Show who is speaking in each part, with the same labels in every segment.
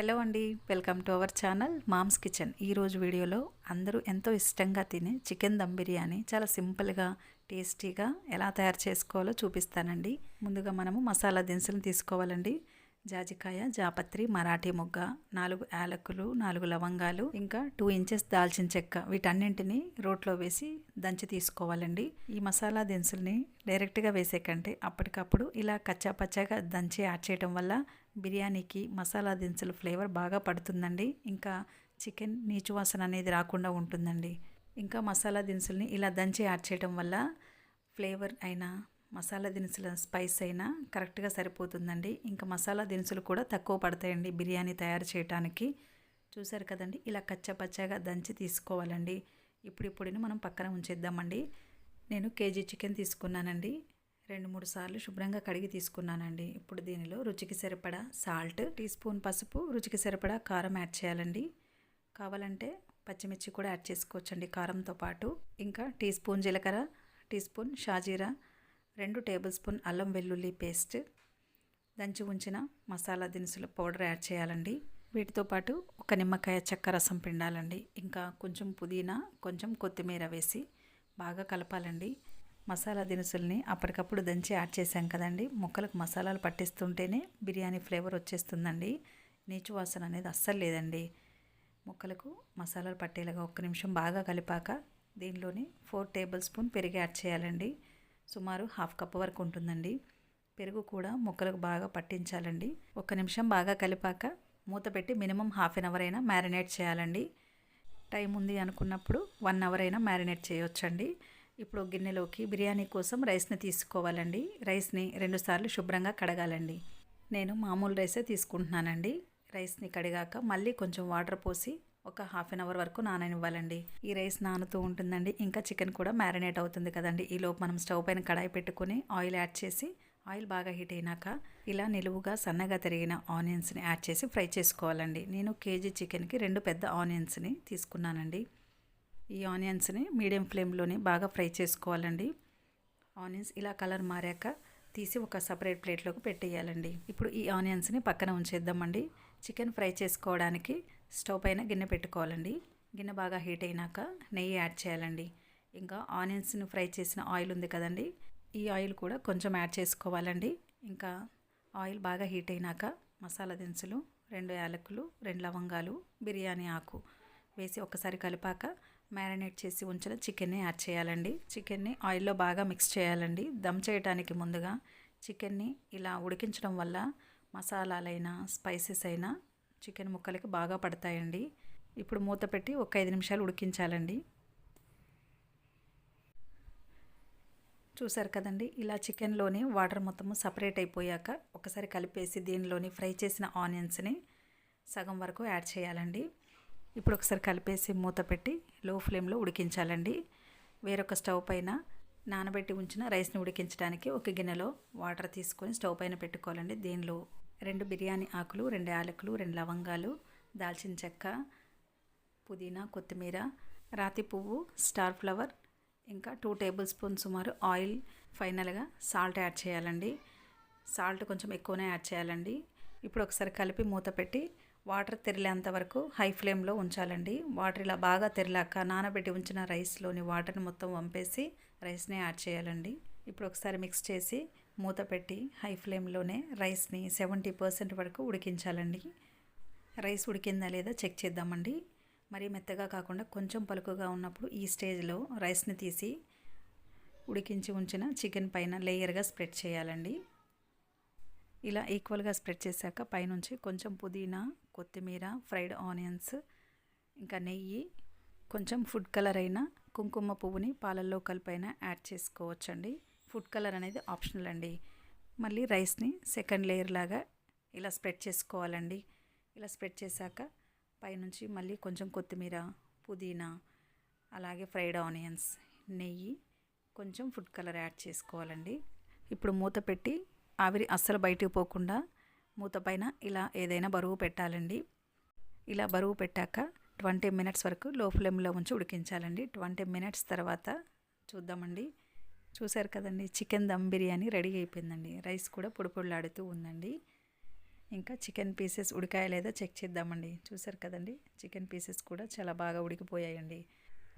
Speaker 1: hello అండి welcome to our channel mom's kitchen ఈరోజు వీడియోలో అందరూ ఎంతో ఇష్టంగా తినే చికెన్ దమ్ బిర్యానీ చాలా సింపుల్గా టేస్టీగా ఎలా తయారు చేసుకోవాలో చూపిస్తానండి ముందుగా మనము మసాలా దినుసులు తీసుకోవాలండి జాజికాయ జాపత్రి మరాఠీ మొగ్గ నాలుగు యాలకులు నాలుగు లవంగాలు ఇంకా టూ ఇంచెస్ దాల్చిన చెక్క వీటన్నింటినీ రోట్లో వేసి దంచి తీసుకోవాలండి ఈ మసాలా దినుసుల్ని డైరెక్ట్గా వేసే కంటే అప్పటికప్పుడు ఇలా కచ్చా పచ్చాగా దంచి యాడ్ చేయడం వల్ల బిర్యానీకి మసాలా దినుసుల ఫ్లేవర్ బాగా పడుతుందండి ఇంకా చికెన్ నీచు వాసన అనేది రాకుండా ఉంటుందండి ఇంకా మసాలా దినుసుల్ని ఇలా దంచి యాడ్ చేయడం వల్ల ఫ్లేవర్ అయినా మసాలా దినుసుల స్పైస్ అయినా కరెక్ట్గా సరిపోతుందండి ఇంకా మసాలా దినుసులు కూడా తక్కువ పడతాయండి బిర్యానీ తయారు చేయడానికి చూసారు కదండి ఇలా కచ్చపచ్చగా దంచి తీసుకోవాలండి ఇప్పుడు పొడిని మనం పక్కన ఉంచేద్దామండి నేను కేజీ చికెన్ తీసుకున్నానండి రెండు మూడు సార్లు శుభ్రంగా కడిగి తీసుకున్నానండి ఇప్పుడు దీనిలో రుచికి సరిపడా సాల్ట్ టీ స్పూన్ పసుపు రుచికి సరిపడా కారం యాడ్ చేయాలండి కావాలంటే పచ్చిమిర్చి కూడా యాడ్ చేసుకోవచ్చండి కారంతో పాటు ఇంకా టీ స్పూన్ జీలకర్ర టీ స్పూన్ షాజీరా రెండు టేబుల్ స్పూన్ అల్లం వెల్లుల్లి పేస్ట్ దంచి ఉంచిన మసాలా దినుసుల పౌడర్ యాడ్ చేయాలండి వీటితో పాటు ఒక నిమ్మకాయ చెక్క రసం పిండాలండి ఇంకా కొంచెం పుదీనా కొంచెం కొత్తిమీర వేసి బాగా కలపాలండి మసాలా దినుసుల్ని అప్పటికప్పుడు దంచి యాడ్ చేశాం కదండి మొక్కలకు మసాలాలు పట్టిస్తుంటేనే బిర్యానీ ఫ్లేవర్ వచ్చేస్తుందండి నీచు వాసన అనేది అస్సలు లేదండి మొక్కలకు మసాలాలు పట్టేలాగా ఒక్క నిమిషం బాగా కలిపాక దీనిలోని ఫోర్ టేబుల్ స్పూన్ పెరుగు యాడ్ చేయాలండి సుమారు హాఫ్ కప్ వరకు ఉంటుందండి పెరుగు కూడా మొక్కలకు బాగా పట్టించాలండి ఒక్క నిమిషం బాగా కలిపాక మూత పెట్టి మినిమం హాఫ్ అన్ అవర్ అయినా మ్యారినేట్ చేయాలండి టైం ఉంది అనుకున్నప్పుడు వన్ అవర్ అయినా మ్యారినేట్ చేయొచ్చండి ఇప్పుడు గిన్నెలోకి బిర్యానీ కోసం రైస్ని తీసుకోవాలండి రైస్ని రెండుసార్లు శుభ్రంగా కడగాలండి నేను మామూలు రైసే తీసుకుంటున్నానండి రైస్ని కడిగాక మళ్ళీ కొంచెం వాటర్ పోసి ఒక హాఫ్ అన్ అవర్ వరకు నాననివ్వాలండి ఈ రైస్ నానుతూ ఉంటుందండి ఇంకా చికెన్ కూడా మ్యారినేట్ అవుతుంది కదండి ఈలోపు మనం స్టవ్ పైన కడాయి పెట్టుకుని ఆయిల్ యాడ్ చేసి ఆయిల్ బాగా హీట్ అయినాక ఇలా నిలువుగా సన్నగా తరిగిన ఆనియన్స్ని యాడ్ చేసి ఫ్రై చేసుకోవాలండి నేను కేజీ చికెన్కి రెండు పెద్ద ఆనియన్స్ని తీసుకున్నానండి ఈ ఆనియన్స్ని మీడియం ఫ్లేమ్లోనే బాగా ఫ్రై చేసుకోవాలండి ఆనియన్స్ ఇలా కలర్ మారాక తీసి ఒక సపరేట్ ప్లేట్లోకి పెట్టేయాలండి ఇప్పుడు ఈ ఆనియన్స్ని పక్కన ఉంచేద్దామండి చికెన్ ఫ్రై చేసుకోవడానికి స్టవ్ పైన గిన్నె పెట్టుకోవాలండి గిన్నె బాగా హీట్ అయినాక నెయ్యి యాడ్ చేయాలండి ఇంకా ఆనియన్స్ని ఫ్రై చేసిన ఆయిల్ ఉంది కదండి ఈ ఆయిల్ కూడా కొంచెం యాడ్ చేసుకోవాలండి ఇంకా ఆయిల్ బాగా హీట్ అయినాక మసాలా దినుసులు రెండు యాలకులు రెండు లవంగాలు బిర్యానీ ఆకు వేసి ఒకసారి కలిపాక మ్యారినేట్ చేసి ఉంచిన చికెన్ని యాడ్ చేయాలండి చికెన్ని ఆయిల్లో బాగా మిక్స్ చేయాలండి దమ్ చేయడానికి ముందుగా చికెన్ని ఇలా ఉడికించడం వల్ల మసాలాలైనా స్పైసెస్ అయినా చికెన్ ముక్కలకి బాగా పడతాయండి ఇప్పుడు మూత పెట్టి ఒక ఐదు నిమిషాలు ఉడికించాలండి చూసారు కదండి ఇలా చికెన్లోని వాటర్ మొత్తము సపరేట్ అయిపోయాక ఒకసారి కలిపేసి దీనిలోని ఫ్రై చేసిన ఆనియన్స్ని సగం వరకు యాడ్ చేయాలండి ఇప్పుడు ఒకసారి కలిపేసి మూత పెట్టి లో ఫ్లేమ్లో ఉడికించాలండి వేరొక స్టవ్ పైన నానబెట్టి ఉంచిన రైస్ని ఉడికించడానికి ఒక గిన్నెలో వాటర్ తీసుకొని స్టవ్ పైన పెట్టుకోవాలండి దీనిలో రెండు బిర్యానీ ఆకులు రెండు యాలకులు రెండు లవంగాలు దాల్చిన చెక్క పుదీనా కొత్తిమీర రాతి పువ్వు స్టార్ ఫ్లవర్ ఇంకా టూ టేబుల్ స్పూన్ సుమారు ఆయిల్ ఫైనల్గా సాల్ట్ యాడ్ చేయాలండి సాల్ట్ కొంచెం ఎక్కువనే యాడ్ చేయాలండి ఇప్పుడు ఒకసారి కలిపి మూత పెట్టి వాటర్ తెరిలేంత వరకు హై ఫ్లేమ్లో ఉంచాలండి వాటర్ ఇలా బాగా తెరిలాక నానబెట్టి ఉంచిన రైస్లోని వాటర్ని మొత్తం వంపేసి రైస్ని యాడ్ చేయాలండి ఇప్పుడు ఒకసారి మిక్స్ చేసి మూత పెట్టి హై ఫ్లేమ్లోనే రైస్ని సెవెంటీ పర్సెంట్ వరకు ఉడికించాలండి రైస్ ఉడికిందా లేదా చెక్ చేద్దామండి మరీ మెత్తగా కాకుండా కొంచెం పలుకుగా ఉన్నప్పుడు ఈ స్టేజ్లో రైస్ని తీసి ఉడికించి ఉంచిన చికెన్ పైన లేయర్గా స్ప్రెడ్ చేయాలండి ఇలా ఈక్వల్గా స్ప్రెడ్ చేశాక పైనుంచి కొంచెం పుదీనా కొత్తిమీర ఫ్రైడ్ ఆనియన్స్ ఇంకా నెయ్యి కొంచెం ఫుడ్ కలర్ అయిన కుంకుమ పువ్వుని పాలల్లో కలిపైన యాడ్ చేసుకోవచ్చండి ఫుడ్ కలర్ అనేది ఆప్షనల్ అండి మళ్ళీ రైస్ని సెకండ్ లేయర్ లాగా ఇలా స్ప్రెడ్ చేసుకోవాలండి ఇలా స్ప్రెడ్ చేశాక పైనుంచి మళ్ళీ కొంచెం కొత్తిమీర పుదీనా అలాగే ఫ్రైడ్ ఆనియన్స్ నెయ్యి కొంచెం ఫుడ్ కలర్ యాడ్ చేసుకోవాలండి ఇప్పుడు మూత పెట్టి ఆవిరి అస్సలు బయటకు పోకుండా మూత పైన ఇలా ఏదైనా బరువు పెట్టాలండి ఇలా బరువు పెట్టాక ట్వంటీ మినిట్స్ వరకు లో ఫ్లేమ్లో ఉంచి ఉడికించాలండి ట్వంటీ మినిట్స్ తర్వాత చూద్దామండి చూశారు కదండి చికెన్ దమ్ బిర్యానీ రెడీ అయిపోయిందండి రైస్ కూడా పొడిపొడిలాడుతూ ఉందండి ఇంకా చికెన్ పీసెస్ ఉడికాయలేదో చెక్ చేద్దామండి చూసారు కదండి చికెన్ పీసెస్ కూడా చాలా బాగా ఉడికిపోయాయండి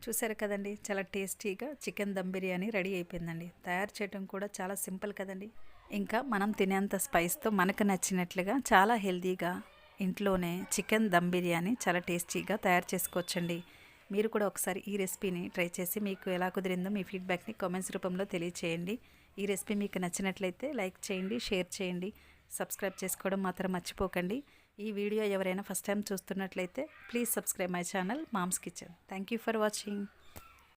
Speaker 1: చూసారు కదండి చాలా టేస్టీగా చికెన్ దమ్ బిర్యానీ రెడీ అయిపోయిందండి తయారు చేయడం కూడా చాలా సింపుల్ కదండి ఇంకా మనం తినేంత స్పైస్తో మనకు నచ్చినట్లుగా చాలా హెల్తీగా ఇంట్లోనే చికెన్ దమ్ బిర్యానీ చాలా టేస్టీగా తయారు చేసుకోవచ్చండి మీరు కూడా ఒకసారి ఈ రెసిపీని ట్రై చేసి మీకు ఎలా కుదిరిందో మీ ఫీడ్బ్యాక్ని కామెంట్స్ రూపంలో తెలియచేయండి ఈ రెసిపీ మీకు నచ్చినట్లయితే లైక్ చేయండి షేర్ చేయండి సబ్స్క్రైబ్ చేసుకోవడం మాత్రం మర్చిపోకండి ఈ వీడియో ఎవరైనా ఫస్ట్ టైం చూస్తున్నట్లయితే please subscribe my channel mom's kitchen thank you for watching